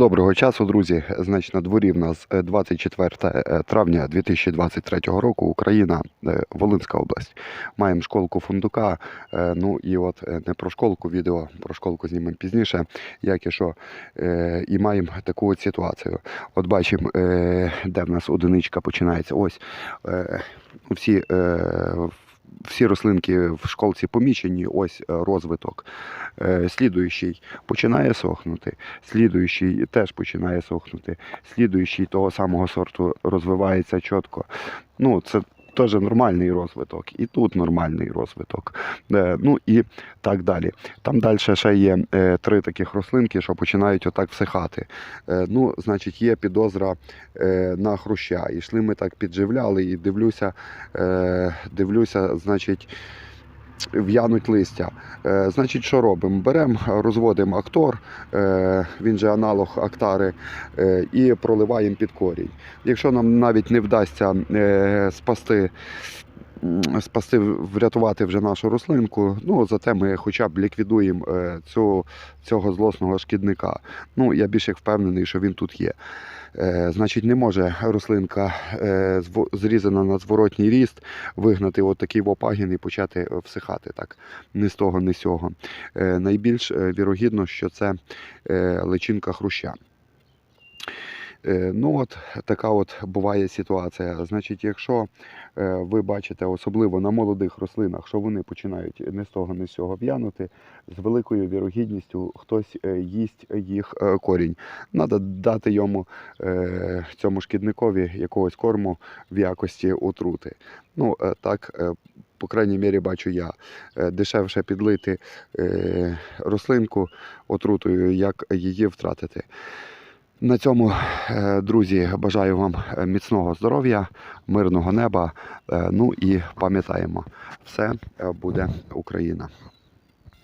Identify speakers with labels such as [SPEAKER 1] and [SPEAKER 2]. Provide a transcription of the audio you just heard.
[SPEAKER 1] Доброго часу, друзі. Значить, на дворі в нас е, 24 е, травня 2023 року, Україна, е, Волинська область. Маємо школку фундука. е, Ну і от е, не про школку, відео про школку знімемо пізніше, як і що. Е, І маємо таку от ситуацію. От бачимо, е, де в нас одиничка починається. Ось е, всі. Всі рослинки в школці помічені, ось е, розвиток. Е, Слідуючий починає сохнути, слідуючий теж починає сохнути, слідуючий того самого сорту розвивається чітко. Ну, це теж нормальний розвиток, і тут нормальний розвиток. Е, Ну і так далі. Там далі ще є три таких рослинки, що починають отак всихати. Е, Ну, значить, є підозра е, на хруща. І йшли ми так підживляли, і дивлюся, е, дивлюся, значить. В'януть листя. Е, значить, що робимо? Беремо, розводимо актор, е, він же аналог актари, е, і проливаємо під корінь. Якщо нам навіть не вдасться спасти, спасти, врятувати вже нашу рослинку, ну зате ми хоча б ліквідуємо е, цю, цього злосного шкідника. Ну, я більше як впевнений, що він тут є. Е, Значить, не може рослинка е, зрізана на зворотній ріст вигнати от такий вопагін і почати всихати так, ні з того, ні з сього. Е, Найбільш вірогідно, що це личинка хруща. Е, Ну от така от буває ситуація. Значить, якщо е, ви бачите, особливо на молодих рослинах, що вони починають не з того, не з цього в'янути, з великою вірогідністю хтось е, їсть їх корінь. Треба дати йому цьому шкідникові якогось корму в якості отрути. Ну так, по крайній мірі, бачу я. Дешевше підлити рослинку отрутою, як її втратити. На цьому, е, друзі, бажаю вам е, міцного здоров'я, мирного неба. е, Ну і пам'ятаємо, все буде Україна.